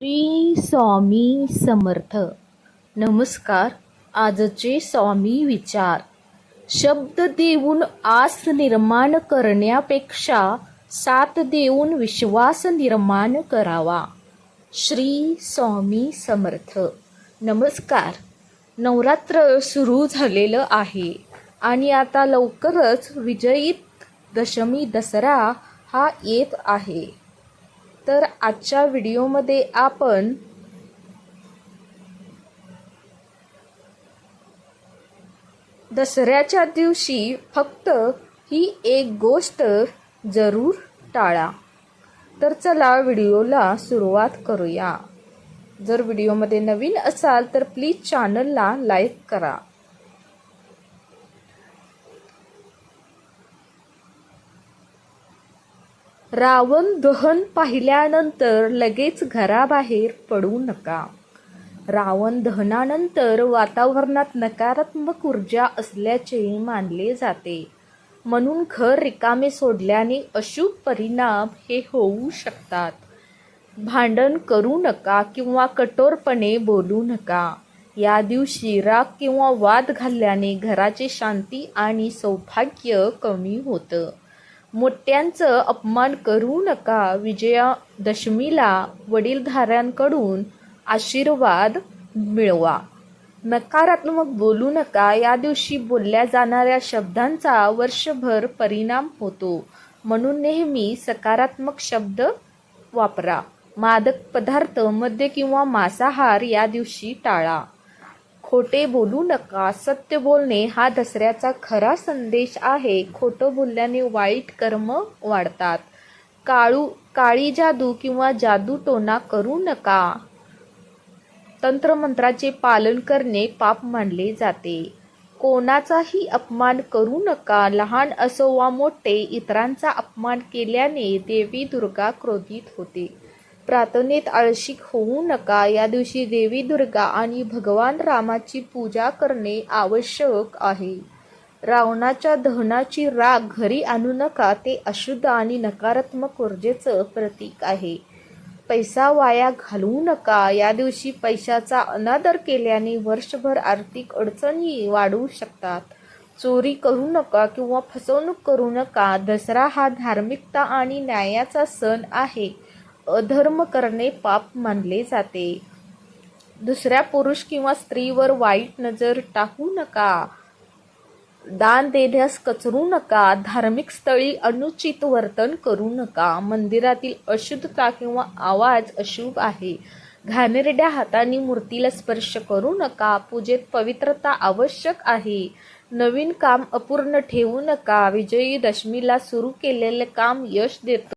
श्री स्वामी समर्थ. नमस्कार. आजचे स्वामी विचार. शब्द देऊन आस निर्माण करण्यापेक्षा साथ देऊन विश्वास निर्माण करावा. श्री स्वामी समर्थ. नमस्कार. नवरात्र सुरू झालेलं आहे आणि आता लवकरच विजयी दशमी दसरा हा येत आहे. तर आजच्या व्हिडिओमध्ये आपण दसऱ्याच्या दिवशी फक्त ही एक गोष्ट जरूर टाळा. तर चला व्हिडिओला सुरुवात करूया. जर व्हिडिओमध्ये नवीन असाल तर प्लीज चॅनलला लाईक करा. रावण दहन पाहिल्यानंतर लगेच घराबाहेर पडू नका. रावण दहनानंतर वातावरणात नकारात्मक ऊर्जा असल्याचे मानले जाते. म्हणून घर रिकामे सोडल्याने अशुभ परिणाम हे होऊ शकतात. भांडण करू नका किंवा कठोरपणे बोलू नका. या दिवशी राग किंवा वाद घालल्याने घराची शांती आणि सौभाग्य कमी होतं. मोठ्यांचं अपमान करू नका. विजयादशमीला वडीलधाऱ्यांकडून आशीर्वाद मिळवा. नकारात्मक बोलू नका. या दिवशी बोलल्या जाणाऱ्या शब्दांचा वर्षभर परिणाम होतो. म्हणून नेहमी सकारात्मक शब्द वापरा. मादक पदार्थ मद्य किंवा मांसाहार या दिवशी टाळा. खोटे बोलू नका. सत्य बोलणे हा दसऱ्याचा खरा संदेश आहे. खोटं बोलल्याने वाईट कर्म वाढतात. काळू काळी जादू किंवा जादू टोना करू नका. तंत्रमंत्राचे पालन करणे पाप मानले जाते. कोणाचाही अपमान करू नका. लहान असो वा मोठे इतरांचा अपमान केल्याने देवी दुर्गा क्रोधित होते. प्रार्थनेत आळशिक होऊ नका. या दिवशी देवी दुर्गा आणि भगवान रामाची पूजा करणे आवश्यक आहे. रावणाच्या दहनाची राग घरी आणू नका. ते अशुद्ध आणि नकारात्मक ऊर्जेचं प्रतीक आहे. पैसा वाया घालवू नका. या दिवशी पैशाचा अनादर केल्याने वर्षभर आर्थिक अडचणी वाढू शकतात. चोरी करू नका किंवा फसवणूक करू नका. दसरा हा धार्मिकता आणि न्यायाचा सण आहे. अधर्म करणे पाप मानले जाते. दुसऱ्या पुरुष किंवा स्त्रीवर वाईट नजर टाकू नका. दान देण्यास कचरू नका. धार्मिक स्थळी अनुचित वर्तन करू नका. मंदिरातील अशुद्धता किंवा आवाज अशुभ आहे. घाणेरड्या हाताने मूर्तीला स्पर्श करू नका. पूजेत पवित्रता आवश्यक आहे. नवीन काम अपूर्ण ठेवू नका. विजयी दशमीला सुरू केलेले काम यश देतं.